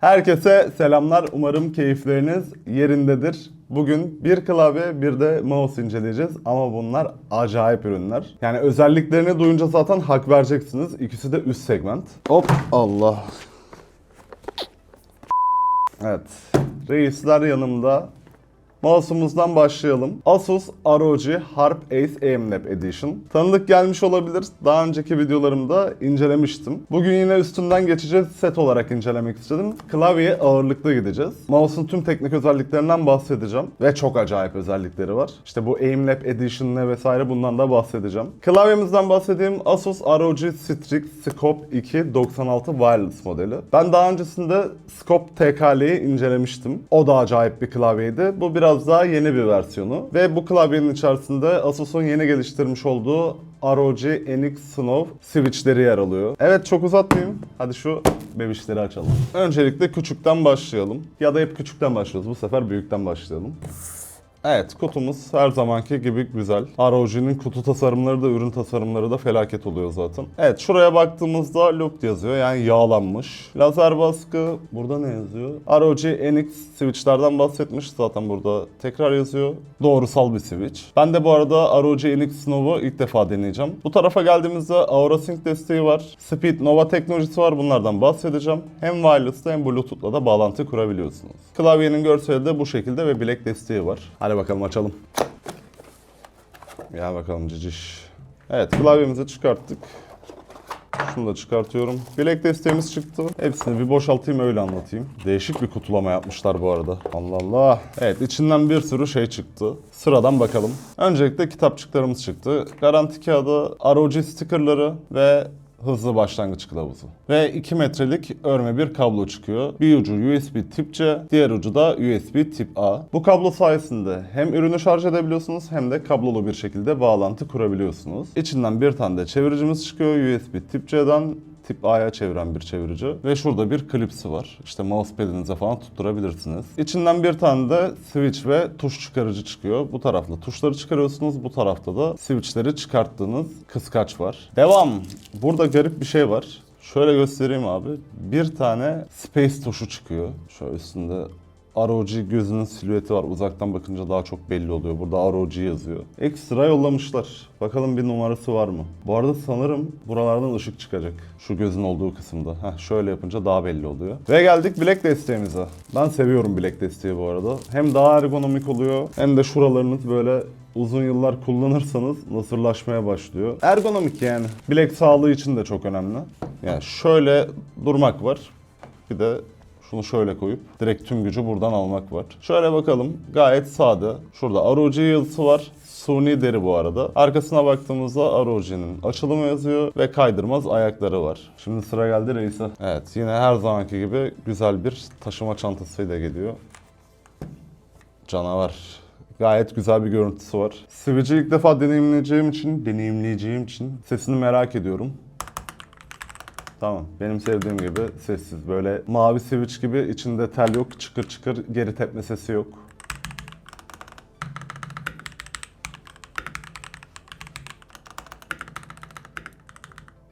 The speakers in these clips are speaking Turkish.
Herkese selamlar. Umarım keyifleriniz yerindedir. Bugün bir klavye bir de mouse inceleyeceğiz ama bunlar acayip ürünler. Yani özelliklerini duyunca zaten hak vereceksiniz. İkisi de üst segment. Hop Allah. Evet. Reisler yanımda. Mouse'umuzdan başlayalım. Asus ROG Harp Ace AMLab Edition. Tanıdık gelmiş olabilir. Daha önceki videolarımda incelemiştim. Bugün yine üstünden geçeceğiz. Set olarak incelemek istedim. Klavyeye ağırlıklı gideceğiz. Mouse'un tüm teknik özelliklerinden bahsedeceğim. Ve çok acayip özellikleri var. İşte bu AMLab Edition ne vesaire bundan da bahsedeceğim. Klavyemizden bahsedeyim. Asus ROG Strix Scope 2 96 Wireless modeli. Ben daha öncesinde Scope TKL'yi incelemiştim. O da acayip bir klavyeydi. Bu biraz daha yeni bir versiyonu. Ve bu klavyenin içerisinde Asus'un yeni geliştirmiş olduğu ROG NX Snow switchleri yer alıyor. Evet çok uzatmayayım. Hadi şu bebişleri açalım. Öncelikle küçükten başlayalım. Ya da hep küçükten başlıyoruz. Bu sefer büyükten başlayalım. Evet kutumuz her zamanki gibi güzel. ROG'nin kutu tasarımları da ürün tasarımları da felaket oluyor zaten. Evet şuraya baktığımızda loop yazıyor yani yağlanmış. Lazer baskı burada ne yazıyor? ROG NX switchlerden bahsetmiş zaten burada tekrar yazıyor. Doğrusal bir switch. Ben de bu arada ROG NX Snow'u ilk defa deneyeceğim. Bu tarafa geldiğimizde AuraSync desteği var. Speed Nova teknolojisi var bunlardan bahsedeceğim. Hem wireless'ta hem bluetooth'la da bağlantı kurabiliyorsunuz. Klavyenin görseli de bu şekilde ve bilek desteği var. Hadi bakalım açalım. Gel bakalım ciciş. Evet klavyemizi çıkarttık. Şunu da çıkartıyorum. Bilek desteğimiz çıktı. Hepsini bir boşaltayım öyle anlatayım. Değişik bir kutulama yapmışlar bu arada. Allah Allah. Evet içinden bir sürü şey çıktı. Sıradan bakalım. Öncelikle kitapçıklarımız çıktı. Garanti kağıdı, ROG stickerları ve hızlı başlangıç kılavuzu. Ve 2 metrelik örme bir kablo çıkıyor. Bir ucu USB tip C, diğer ucu da USB tip A. Bu kablo sayesinde hem ürünü şarj edebiliyorsunuz hem de kablolu bir şekilde bağlantı kurabiliyorsunuz. İçinden bir tane de çeviricimiz çıkıyor USB tip C'den tip A'ya çeviren bir çevirici ve şurada bir klipsi var. İşte mousepad'inize falan tutturabilirsiniz. İçinden bir tane de switch ve tuş çıkarıcı çıkıyor. Bu tarafta tuşları çıkarıyorsunuz, bu tarafta da switchleri çıkarttığınız kıskaç var. Devam. Burada garip bir şey var. Şöyle göstereyim abi. Bir tane space tuşu çıkıyor. Şöyle üstünde ROG gözünün silüeti var. Uzaktan bakınca daha çok belli oluyor. Burada ROG yazıyor. Ekstra yollamışlar. Bakalım bir numarası var mı? Bu arada sanırım buralardan ışık çıkacak. Şu gözün olduğu kısımda. Heh, şöyle yapınca daha belli oluyor. Ve geldik bilek desteğimize. Ben seviyorum bilek desteği bu arada. Hem daha ergonomik oluyor hem de şuralarınız böyle uzun yıllar kullanırsanız nasırlaşmaya başlıyor. Ergonomik yani. Bilek sağlığı için de çok önemli. Yani şöyle durmak var. Bir de şunu şöyle koyup direkt tüm gücü buradan almak var. Şöyle bakalım gayet sade. Şurada ROG yazısı var. Suni deri bu arada. Arkasına baktığımızda ROG'nin açılımı yazıyor ve kaydırmaz ayakları var. Şimdi sıra geldi reise. Evet yine her zamanki gibi güzel bir taşıma çantasıyla geliyor. Canavar. Gayet güzel bir görüntüsü var. Switch'i ilk defa deneyimleyeceğim için, deneyimleyeceğim için sesini merak ediyorum. Tamam. Benim sevdiğim gibi sessiz. Böyle mavi switch gibi içinde tel yok. Çıkır çıkır geri tepme sesi yok.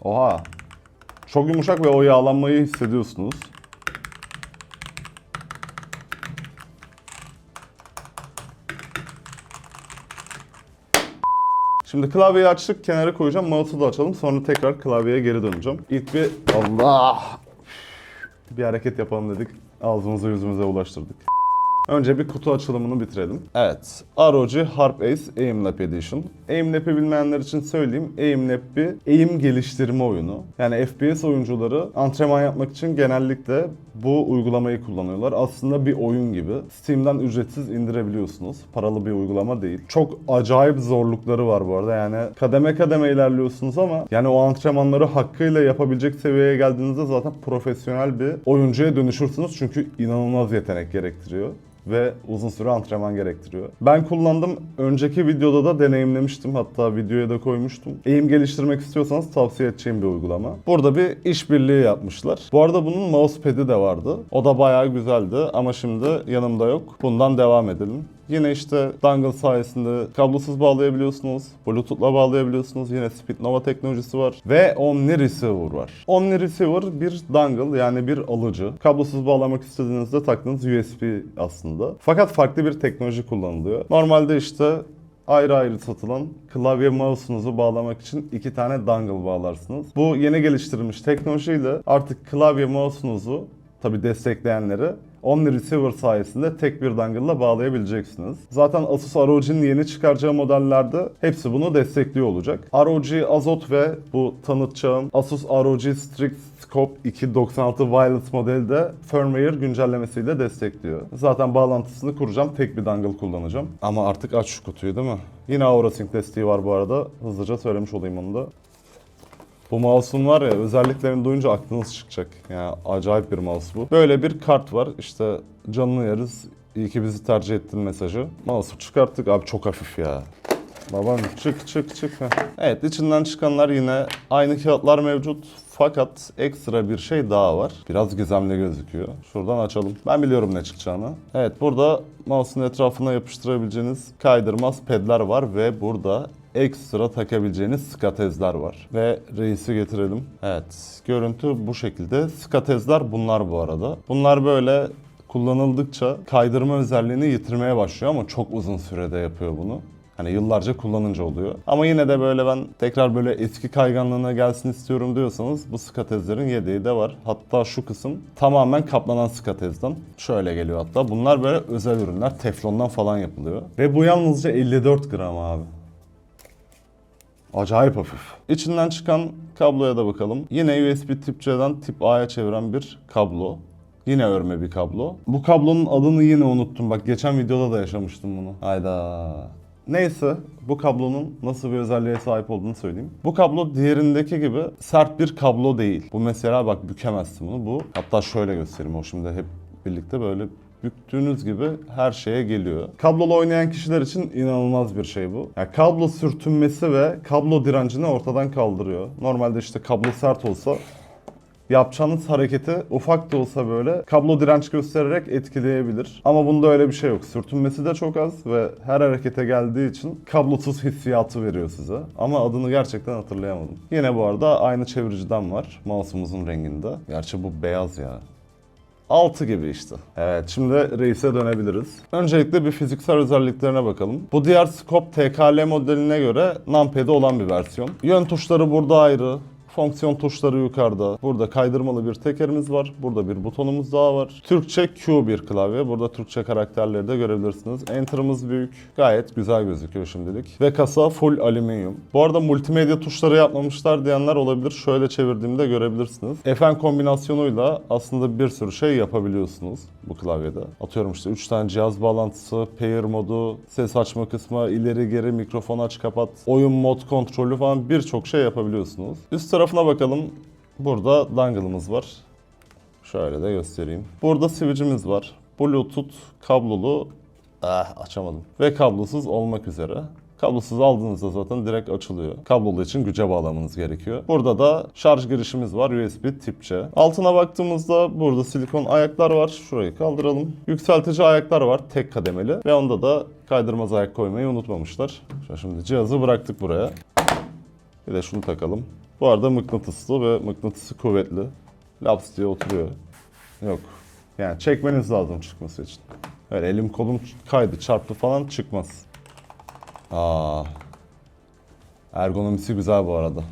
Oha. Çok yumuşak ve o yağlanmayı hissediyorsunuz. Şimdi klavyeyi açtık, kenara koyacağım. Mouse'u da açalım. Sonra tekrar klavyeye geri döneceğim. İlk bir Allah bir hareket yapalım dedik. Ağzımıza yüzümüze ulaştırdık. Önce bir kutu açılımını bitirelim. Evet. ROG Harp Ace AimLab Edition. AimLab'i bilmeyenler için söyleyeyim. AimLab bir eğim geliştirme oyunu. Yani FPS oyuncuları antrenman yapmak için genellikle bu uygulamayı kullanıyorlar. Aslında bir oyun gibi. Steam'den ücretsiz indirebiliyorsunuz. Paralı bir uygulama değil. Çok acayip zorlukları var bu arada. Yani kademe kademe ilerliyorsunuz ama yani o antrenmanları hakkıyla yapabilecek seviyeye geldiğinizde zaten profesyonel bir oyuncuya dönüşürsünüz. Çünkü inanılmaz yetenek gerektiriyor ve uzun süre antrenman gerektiriyor. Ben kullandım. Önceki videoda da deneyimlemiştim. Hatta videoya da koymuştum. Eğim geliştirmek istiyorsanız tavsiye edeceğim bir uygulama. Burada bir işbirliği yapmışlar. Bu arada bunun mousepad'i de vardı. O da bayağı güzeldi ama şimdi yanımda yok. Bundan devam edelim. Yine işte dongle sayesinde kablosuz bağlayabiliyorsunuz. Bluetooth'la bağlayabiliyorsunuz. Yine Speednova teknolojisi var. Ve Omni Receiver var. Omni Receiver bir dongle yani bir alıcı. Kablosuz bağlamak istediğinizde taktığınız USB aslında. Fakat farklı bir teknoloji kullanılıyor. Normalde işte ayrı ayrı satılan klavye mouse'unuzu bağlamak için iki tane dongle bağlarsınız. Bu yeni geliştirilmiş teknolojiyle artık klavye mouse'unuzu tabi destekleyenleri Omni Receiver sayesinde tek bir dongle'la bağlayabileceksiniz. Zaten Asus ROG'nin yeni çıkaracağı modellerde hepsi bunu destekliyor olacak. ROG Azot ve bu tanıtacağım Asus ROG Strix Scope 296 Wireless modeli de firmware güncellemesiyle destekliyor. Zaten bağlantısını kuracağım. Tek bir dongle kullanacağım. Ama artık aç şu kutuyu değil mi? Yine AuraSync desteği var bu arada. Hızlıca söylemiş olayım onu da. Bu mouse'un var ya özelliklerini duyunca aklınız çıkacak. Yani acayip bir mouse bu. Böyle bir kart var. İşte canını yeriz. İyi ki bizi tercih ettin mesajı. Mouse'u çıkarttık. Abi çok hafif ya. Babam çık çık çık. Evet içinden çıkanlar yine aynı kağıtlar mevcut. Fakat ekstra bir şey daha var. Biraz gizemli gözüküyor. Şuradan açalım. Ben biliyorum ne çıkacağını. Evet burada mouse'un etrafına yapıştırabileceğiniz kaydırmaz pedler var ve burada ekstra takabileceğiniz skatezler var. Ve reisi getirelim. Evet görüntü bu şekilde. Skatezler bunlar bu arada. Bunlar böyle kullanıldıkça kaydırma özelliğini yitirmeye başlıyor ama çok uzun sürede yapıyor bunu. Hani yıllarca kullanınca oluyor. Ama yine de böyle ben tekrar böyle eski kayganlığına gelsin istiyorum diyorsanız bu skatezlerin yedeği de var. Hatta şu kısım tamamen kaplanan skatezden. Şöyle geliyor hatta. Bunlar böyle özel ürünler. Teflondan falan yapılıyor. Ve bu yalnızca 54 gram abi. Acayip hafif. İçinden çıkan kabloya da bakalım. Yine USB tip C'den tip A'ya çeviren bir kablo. Yine örme bir kablo. Bu kablonun adını yine unuttum. Bak geçen videoda da yaşamıştım bunu. Hayda. Neyse bu kablonun nasıl bir özelliğe sahip olduğunu söyleyeyim. Bu kablo diğerindeki gibi sert bir kablo değil. Bu mesela bak bükemezsin bunu. Bu hatta şöyle göstereyim o şimdi hep birlikte böyle büktüğünüz gibi her şeye geliyor. Kablolu oynayan kişiler için inanılmaz bir şey bu. Yani kablo sürtünmesi ve kablo direncini ortadan kaldırıyor. Normalde işte kablo sert olsa yapacağınız hareketi ufak da olsa böyle kablo direnç göstererek etkileyebilir. Ama bunda öyle bir şey yok. Sürtünmesi de çok az ve her harekete geldiği için kablosuz hissiyatı veriyor size. Ama adını gerçekten hatırlayamadım. Yine bu arada aynı çeviriciden var. Mouse'umuzun renginde. Gerçi bu beyaz ya. 6 gibi işte. Evet şimdi reise dönebiliriz. Öncelikle bir fiziksel özelliklerine bakalım. Bu diğer Scope TKL modeline göre numpad'i olan bir versiyon. Yön tuşları burada ayrı. Fonksiyon tuşları yukarıda. Burada kaydırmalı bir tekerimiz var. Burada bir butonumuz daha var. Türkçe Q bir klavye. Burada Türkçe karakterleri de görebilirsiniz. Enter'ımız büyük. Gayet güzel gözüküyor şimdilik. Ve kasa full alüminyum. Bu arada multimedya tuşları yapmamışlar diyenler olabilir. Şöyle çevirdiğimde görebilirsiniz. FN kombinasyonuyla aslında bir sürü şey yapabiliyorsunuz bu klavyede. Atıyorum işte 3 tane cihaz bağlantısı, pair modu, ses açma kısmı, ileri geri mikrofon aç kapat, oyun mod kontrolü falan birçok şey yapabiliyorsunuz. Üst tarafına bakalım. Burada dongle'ımız var. Şöyle de göstereyim. Burada switch'imiz var. Bluetooth kablolu ah açamadım. Ve kablosuz olmak üzere. Kablosuz aldığınızda zaten direkt açılıyor. Kablolu için güce bağlamanız gerekiyor. Burada da şarj girişimiz var USB tip C. Altına baktığımızda burada silikon ayaklar var. Şurayı kaldıralım. Yükseltici ayaklar var tek kademeli. Ve onda da kaydırmaz ayak koymayı unutmamışlar. Şimdi cihazı bıraktık buraya. Bir de şunu takalım. Bu arada mıknatıslı ve mıknatısı kuvvetli. Laps diye oturuyor. Yok. Yani çekmeniz lazım çıkması için. Öyle elim kolum kaydı çarptı falan çıkmaz. Aa. Ergonomisi güzel bu arada.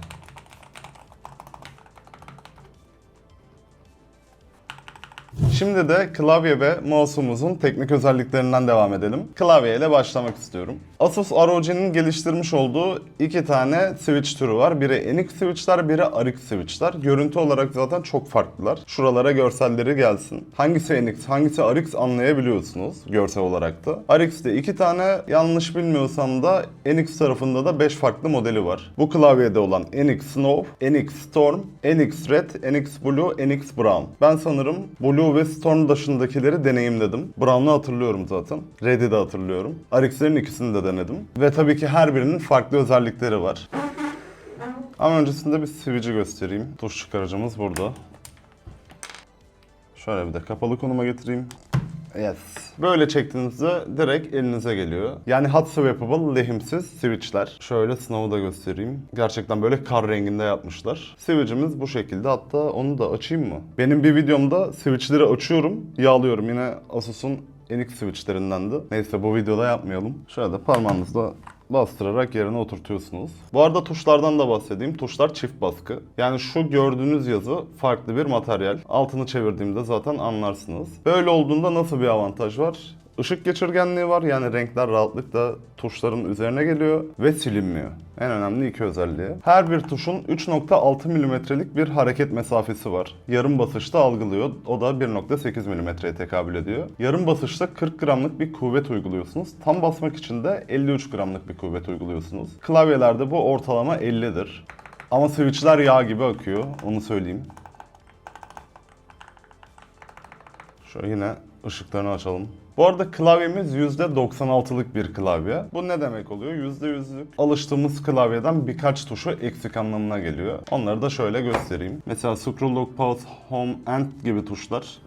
Şimdi de klavye ve mouse'umuzun teknik özelliklerinden devam edelim. Klavye ile başlamak istiyorum. Asus ROG'nin geliştirmiş olduğu iki tane switch türü var. Biri NX switchler, biri RX switchler. Görüntü olarak zaten çok farklılar. Şuralara görselleri gelsin. Hangisi NX, hangisi RX anlayabiliyorsunuz görsel olarak da. RX'te iki tane, yanlış bilmiyorsam da NX tarafında da 5 farklı modeli var. Bu klavyede olan NX Snow, NX Storm, NX Red, NX Blue, NX Brown. Ben sanırım Blue ve Storm dışındakileri deneyimledim. Brown'u hatırlıyorum zaten. Red'i de hatırlıyorum. RX'lerin ikisini de denedim. Ve tabii ki her birinin farklı özellikleri var. Ama öncesinde bir switch'i göstereyim. Tuş çıkarıcımız burada. Şöyle bir de kapalı konuma getireyim. Yes. Böyle çektiğinizde direkt elinize geliyor. Yani hot swappable lehimsiz switchler. Şöyle sınavı da göstereyim. Gerçekten böyle kar renginde yapmışlar. Switch'imiz bu şekilde. Hatta onu da açayım mı? Benim bir videomda switchleri açıyorum, yağlıyorum. Yine Asus'un Enix switchlerinden de. Neyse bu videoda yapmayalım. Şöyle parmağınızla bastırarak yerine oturtuyorsunuz. Bu arada tuşlardan da bahsedeyim. Tuşlar çift baskı. Yani şu gördüğünüz yazı farklı bir materyal. Altını çevirdiğimde zaten anlarsınız. Böyle olduğunda nasıl bir avantaj var? Işık geçirgenliği var yani renkler rahatlıkla tuşların üzerine geliyor ve silinmiyor. En önemli iki özelliği. Her bir tuşun 3.6 milimetrelik bir hareket mesafesi var. Yarım basışta algılıyor. O da 1.8 milimetreye tekabül ediyor. Yarım basışta 40 gramlık bir kuvvet uyguluyorsunuz. Tam basmak için de 53 gramlık bir kuvvet uyguluyorsunuz. Klavyelerde bu ortalama 50'dir. Ama switchler yağ gibi akıyor. Onu söyleyeyim. Şöyle yine ışıklarını açalım. Bu arada klavyemiz %96'lık bir klavye. Bu ne demek oluyor? %100'lük alıştığımız klavyeden birkaç tuşu eksik anlamına geliyor. Onları da şöyle göstereyim. Mesela Scroll Lock, Pause, Home, End gibi tuşlar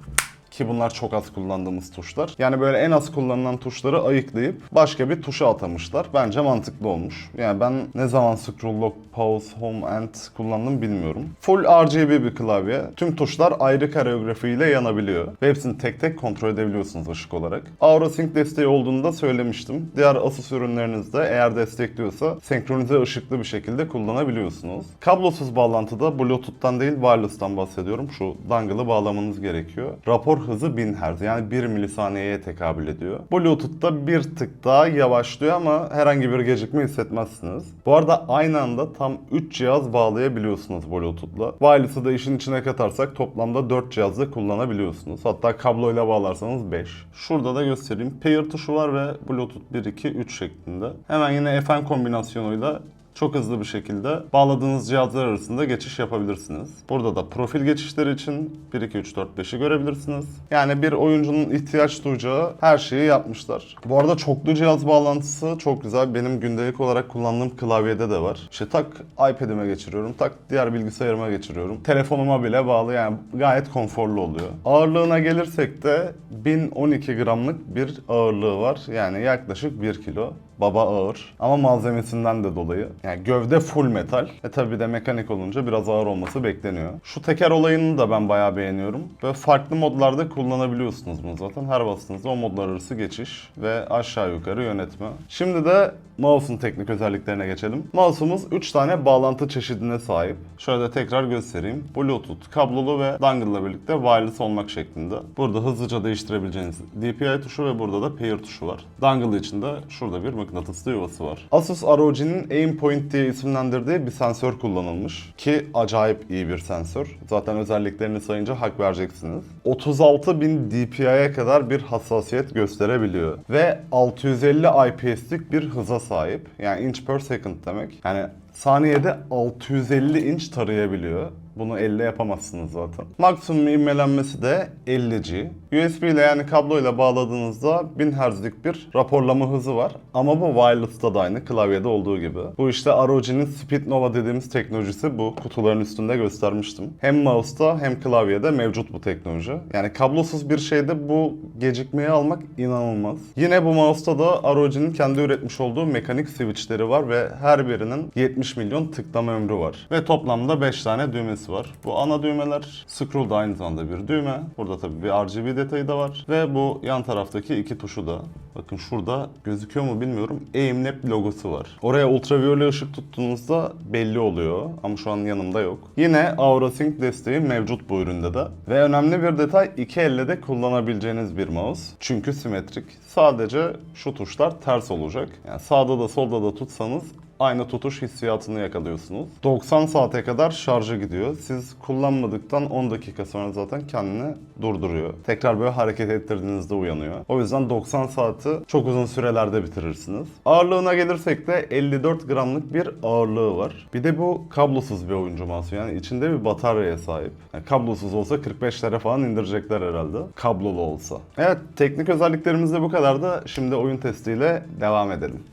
ki bunlar çok az kullandığımız tuşlar. Yani böyle en az kullanılan tuşları ayıklayıp başka bir tuşa atamışlar. Bence mantıklı olmuş. Yani ben ne zaman scroll lock, pause, home, end kullandım bilmiyorum. Full RGB bir klavye. Tüm tuşlar ayrı koreografi ile yanabiliyor. Ve hepsini tek tek kontrol edebiliyorsunuz ışık olarak. Aura Sync desteği olduğunu da söylemiştim. Diğer Asus ürünlerinizde eğer destekliyorsa senkronize ışıklı bir şekilde kullanabiliyorsunuz. Kablosuz bağlantıda Bluetooth'tan değil wireless'tan bahsediyorum. Şu dongle'ı bağlamanız gerekiyor. Rapor hızı 1000 Hz yani 1 milisaniyeye tekabül ediyor. Bluetooth'ta bir tık daha yavaşlıyor ama herhangi bir gecikme hissetmezsiniz. Bu arada aynı anda tam 3 cihaz bağlayabiliyorsunuz Bluetooth'la. Wireless'ı da işin içine katarsak toplamda 4 cihazda kullanabiliyorsunuz. Hatta kabloyla bağlarsanız 5. Şurada da göstereyim. Pair tuşu var ve Bluetooth 1, 2, 3 şeklinde. Hemen yine FM kombinasyonuyla çok hızlı bir şekilde bağladığınız cihazlar arasında geçiş yapabilirsiniz. Burada da profil geçişleri için 1, 2, 3, 4, 5'i görebilirsiniz. Yani bir oyuncunun ihtiyaç duyacağı her şeyi yapmışlar. Bu arada çoklu cihaz bağlantısı çok güzel. Benim gündelik olarak kullandığım klavyede de var. İşte tak iPad'ime geçiriyorum, tak diğer bilgisayarıma geçiriyorum. Telefonuma bile bağlı yani gayet konforlu oluyor. Ağırlığına gelirsek de 1012 gramlık bir ağırlığı var. Yani yaklaşık 1 kilo baba ağır ama malzemesinden de dolayı. Yani gövde full metal. E tabi de mekanik olunca biraz ağır olması bekleniyor. Şu teker olayını da ben bayağı beğeniyorum. Böyle farklı modlarda kullanabiliyorsunuz bunu zaten. Her bastığınızda o modlar arası geçiş ve aşağı yukarı yönetme. Şimdi de mouse'un teknik özelliklerine geçelim. Mouse'umuz 3 tane bağlantı çeşidine sahip. Şöyle de tekrar göstereyim. Bluetooth, kablolu ve dongle ile birlikte wireless olmak şeklinde. Burada hızlıca değiştirebileceğiniz DPI tuşu ve burada da pair tuşu var. Dongle için de şurada bir mıknatıslı yuvası var. Asus ROG'nin Aim Point diye isimlendirdiği bir sensör kullanılmış. Ki acayip iyi bir sensör. Zaten özelliklerini sayınca hak vereceksiniz. 36.000 dpi'ye kadar bir hassasiyet gösterebiliyor. Ve 650 IPS'lik bir hıza sahip. Yani inch per second demek. Yani saniyede 650 inç tarayabiliyor. Bunu elle yapamazsınız zaten. Maksimum ivmelenmesi de 50G. USB ile yani kabloyla bağladığınızda 1000 Hz'lik bir raporlama hızı var. Ama bu wireless'ta da aynı klavyede olduğu gibi. Bu işte ROG'nin Speed Nova dediğimiz teknolojisi bu. Kutuların üstünde göstermiştim. Hem mouse'da hem klavyede mevcut bu teknoloji. Yani kablosuz bir şeyde bu gecikmeyi almak inanılmaz. Yine bu mouse'da da ROG'nin kendi üretmiş olduğu mekanik switchleri var ve her birinin 70 milyon tıklama ömrü var. Ve toplamda 5 tane düğmesi var. Bu ana düğmeler, scroll da aynı zamanda bir düğme. Burada tabii bir RGB detayı da var. Ve bu yan taraftaki iki tuşu da. Bakın şurada gözüküyor mu bilmiyorum. Aimlab logosu var. Oraya ultraviyole ışık tuttuğunuzda belli oluyor. Ama şu an yanımda yok. Yine Aura Sync desteği mevcut bu üründe de. Ve önemli bir detay iki elle de kullanabileceğiniz bir mouse. Çünkü simetrik. Sadece şu tuşlar ters olacak. Yani sağda da solda da tutsanız aynı tutuş hissiyatını yakalıyorsunuz. 90 saate kadar şarjı gidiyor. Siz kullanmadıktan 10 dakika sonra zaten kendini durduruyor. Tekrar böyle hareket ettirdiğinizde uyanıyor. O yüzden 90 saati çok uzun sürelerde bitirirsiniz. Ağırlığına gelirsek de 54 gramlık bir ağırlığı var. Bir de bu kablosuz bir oyuncu mouse'u. Yani içinde bir bataryaya sahip. Yani kablosuz olsa 45 lira falan indirecekler herhalde. Kablolu olsa. Evet teknik özelliklerimiz de bu kadar da şimdi oyun testiyle devam edelim.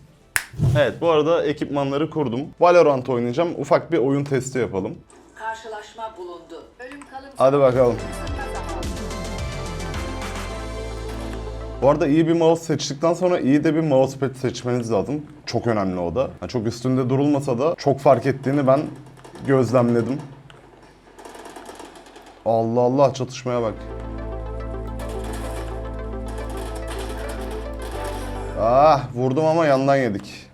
Evet bu arada ekipmanları kurdum. Valorant oynayacağım. Ufak bir oyun testi yapalım. Karşılaşma bulundu. Ölüm kalım Hadi bakalım. Bu arada iyi bir mouse seçtikten sonra iyi de bir mousepad seçmeniz lazım. Çok önemli o da. Yani çok üstünde durulmasa da çok fark ettiğini ben gözlemledim. Allah Allah çatışmaya bak. Ah vurdum ama yandan yedik.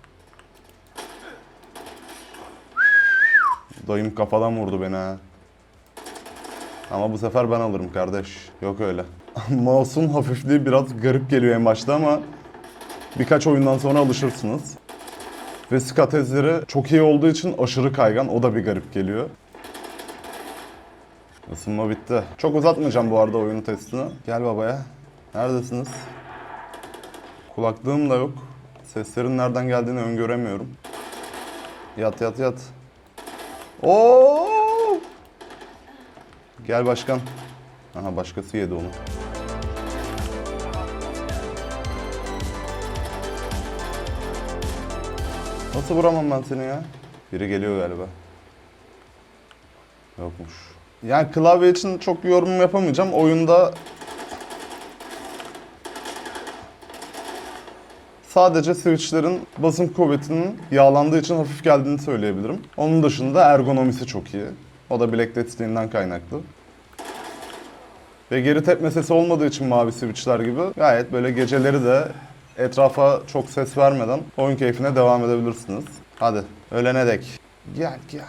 Dayım kafadan vurdu beni ha. Ama bu sefer ben alırım kardeş. Yok öyle. Mouse'un hafifliği biraz garip geliyor en başta ama birkaç oyundan sonra alışırsınız. Ve skatezleri çok iyi olduğu için aşırı kaygan. O da bir garip geliyor. Isınma bitti. Çok uzatmayacağım bu arada oyun testini. Gel babaya. Neredesiniz? Kulaklığım da yok. Seslerin nereden geldiğini öngöremiyorum. Yat yat yat. Oo! Gel başkan. Aha başkası yedi onu. Nasıl vuramam ben seni ya? Biri geliyor galiba. Yokmuş. Yani klavye için çok yorum yapamayacağım. Oyunda Sadece switchlerin basım kuvvetinin yağlandığı için hafif geldiğini söyleyebilirim. Onun dışında ergonomisi çok iyi. O da bilek desteğinden kaynaklı. Ve geri tepme sesi olmadığı için mavi switchler gibi gayet böyle geceleri de etrafa çok ses vermeden oyun keyfine devam edebilirsiniz. Hadi ölene dek. Gel gel.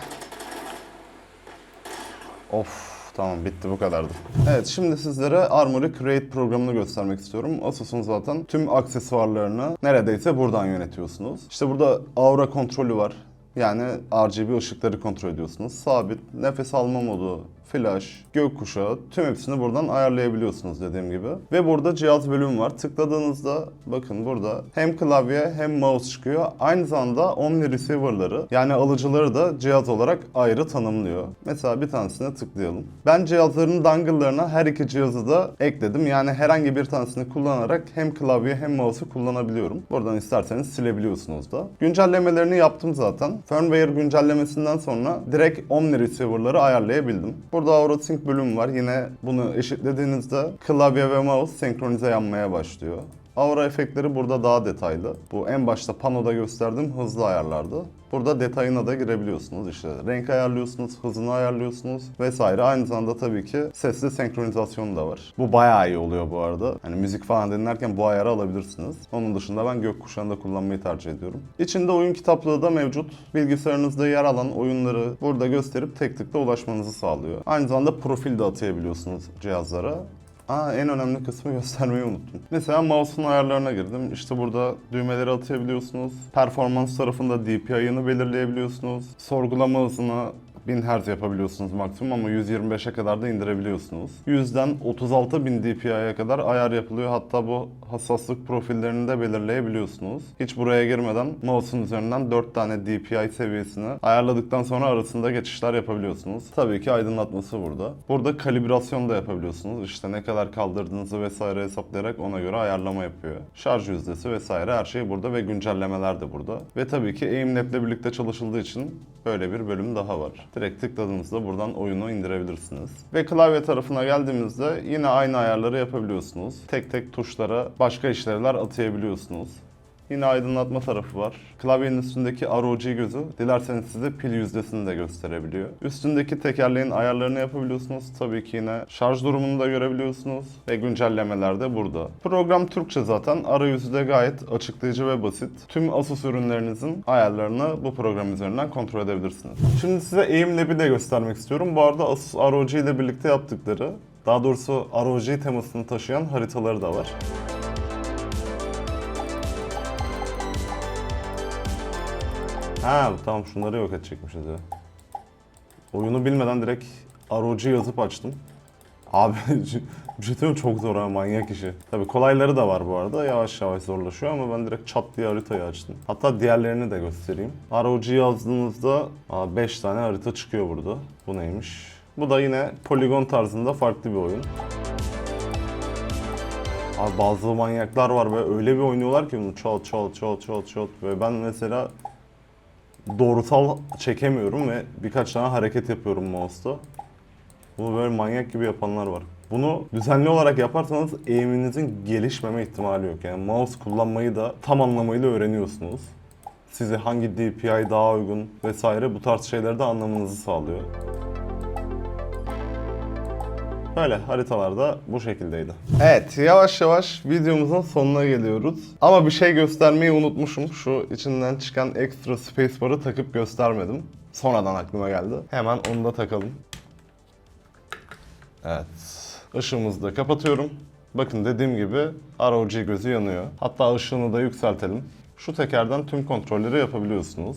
Of tamam bitti bu kadardı. Evet şimdi sizlere Armory Create programını göstermek istiyorum. Asus'un zaten tüm aksesuarlarını neredeyse buradan yönetiyorsunuz. İşte burada aura kontrolü var. Yani RGB ışıkları kontrol ediyorsunuz. Sabit, nefes alma modu, flash, gökkuşağı tüm hepsini buradan ayarlayabiliyorsunuz dediğim gibi. Ve burada cihaz bölümü var. Tıkladığınızda bakın burada hem klavye hem mouse çıkıyor. Aynı zamanda Omni receiver'ları yani alıcıları da cihaz olarak ayrı tanımlıyor. Mesela bir tanesine tıklayalım. Ben cihazların dongle'larına her iki cihazı da ekledim. Yani herhangi bir tanesini kullanarak hem klavye hem mouse'u kullanabiliyorum. Buradan isterseniz silebiliyorsunuz da. Güncellemelerini yaptım zaten. Firmware güncellemesinden sonra direkt Omni receiver'ları ayarlayabildim. Burada AuroSync bölümü var. Yine bunu eşitlediğinizde klavye ve mouse senkronize yanmaya başlıyor. Aura efektleri burada daha detaylı. Bu en başta panoda gösterdiğim hızlı ayarlardı. Burada detayına da girebiliyorsunuz. İşte renk ayarlıyorsunuz, hızını ayarlıyorsunuz vesaire. Aynı zamanda tabii ki sesli senkronizasyonu da var. Bu bayağı iyi oluyor bu arada. Hani müzik falan dinlerken bu ayarı alabilirsiniz. Onun dışında ben gökkuşağında kullanmayı tercih ediyorum. İçinde oyun kitaplığı da mevcut. Bilgisayarınızda yer alan oyunları burada gösterip tek tıkla ulaşmanızı sağlıyor. Aynı zamanda profil de atayabiliyorsunuz cihazlara. Aa en önemli kısmı göstermeyi unuttum. Mesela mouse'un ayarlarına girdim. İşte burada düğmeleri atayabiliyorsunuz. Performans tarafında DPI'ını belirleyebiliyorsunuz. Sorgulama hızını 1000 Hz yapabiliyorsunuz maksimum ama 125'e kadar da indirebiliyorsunuz. 100'den 36.000 dpi'ye kadar ayar yapılıyor. Hatta bu hassaslık profillerini de belirleyebiliyorsunuz. Hiç buraya girmeden mouse'un üzerinden 4 tane DPI seviyesini ayarladıktan sonra arasında geçişler yapabiliyorsunuz. Tabii ki aydınlatması burada. Burada kalibrasyon da yapabiliyorsunuz. İşte ne kadar kaldırdığınızı vesaire hesaplayarak ona göre ayarlama yapıyor. Şarj yüzdesi vesaire her şey burada ve güncellemeler de burada. Ve tabii ki AimLab'le birlikte çalışıldığı için böyle bir bölüm daha var. Direkt tıkladığınızda buradan oyunu indirebilirsiniz. Ve klavye tarafına geldiğimizde yine aynı ayarları yapabiliyorsunuz. Tek tek tuşlara başka işlevler atayabiliyorsunuz. Yine aydınlatma tarafı var. Klavyenin üstündeki ROG gözü dilerseniz size pil yüzdesini de gösterebiliyor. Üstündeki tekerleğin ayarlarını yapabiliyorsunuz. Tabii ki yine şarj durumunu da görebiliyorsunuz. Ve güncellemeler de burada. Program Türkçe zaten. Arayüzü de gayet açıklayıcı ve basit. Tüm Asus ürünlerinizin ayarlarını bu program üzerinden kontrol edebilirsiniz. Şimdi size AimLab'i de göstermek istiyorum. Bu arada Asus ROG ile birlikte yaptıkları daha doğrusu ROG temasını taşıyan haritaları da var. Ha tamam şunları yok edecekmişiz ya. Oyunu bilmeden direkt ROG yazıp açtım. Abi mi? çok zor ha manyak işi. Tabii kolayları da var bu arada yavaş yavaş zorlaşıyor ama ben direkt çat diye haritayı açtım. Hatta diğerlerini de göstereyim. ROG yazdığınızda 5 tane harita çıkıyor burada. Bu neymiş? Bu da yine poligon tarzında farklı bir oyun. Abi bazı manyaklar var ve öyle bir oynuyorlar ki bunu çal çal çal çal çal ve ben mesela doğrusal çekemiyorum ve birkaç tane hareket yapıyorum mouse'da. Bunu böyle manyak gibi yapanlar var. Bunu düzenli olarak yaparsanız eğiminizin gelişmeme ihtimali yok. Yani mouse kullanmayı da tam anlamıyla öğreniyorsunuz. Size hangi DPI daha uygun vesaire bu tarz şeyleri de anlamanızı sağlıyor. Böyle haritalarda bu şekildeydi. Evet yavaş yavaş videomuzun sonuna geliyoruz. Ama bir şey göstermeyi unutmuşum. Şu içinden çıkan ekstra spacebar'ı takıp göstermedim. Sonradan aklıma geldi. Hemen onu da takalım. Evet. Işığımızı da kapatıyorum. Bakın dediğim gibi ROG gözü yanıyor. Hatta ışığını da yükseltelim. Şu tekerden tüm kontrolleri yapabiliyorsunuz.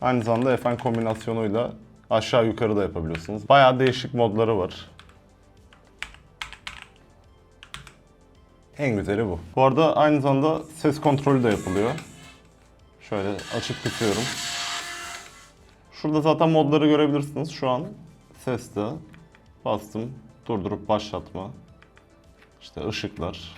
Aynı zamanda FN kombinasyonuyla aşağı yukarı da yapabiliyorsunuz. Bayağı değişik modları var. En güzeli bu. Bu arada aynı zamanda ses kontrolü de yapılıyor. Şöyle açıp tutuyorum. Şurada zaten modları görebilirsiniz şu an. Seste bastım. Durdurup başlatma. İşte ışıklar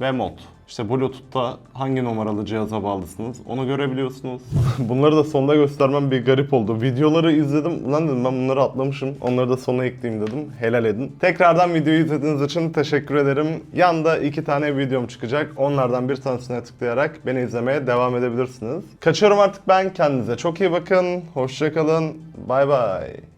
ve mod. İşte Bluetooth'ta hangi numaralı cihaza bağlısınız onu görebiliyorsunuz. Bunları da sonda göstermem bir garip oldu. Videoları izledim. Ulan dedim ben bunları atlamışım. Onları da sona ekleyeyim dedim. Helal edin. Tekrardan videoyu izlediğiniz için teşekkür ederim. Yanda iki tane videom çıkacak. Onlardan bir tanesine tıklayarak beni izlemeye devam edebilirsiniz. Kaçıyorum artık ben. Kendinize çok iyi bakın. Hoşçakalın. Bay bay.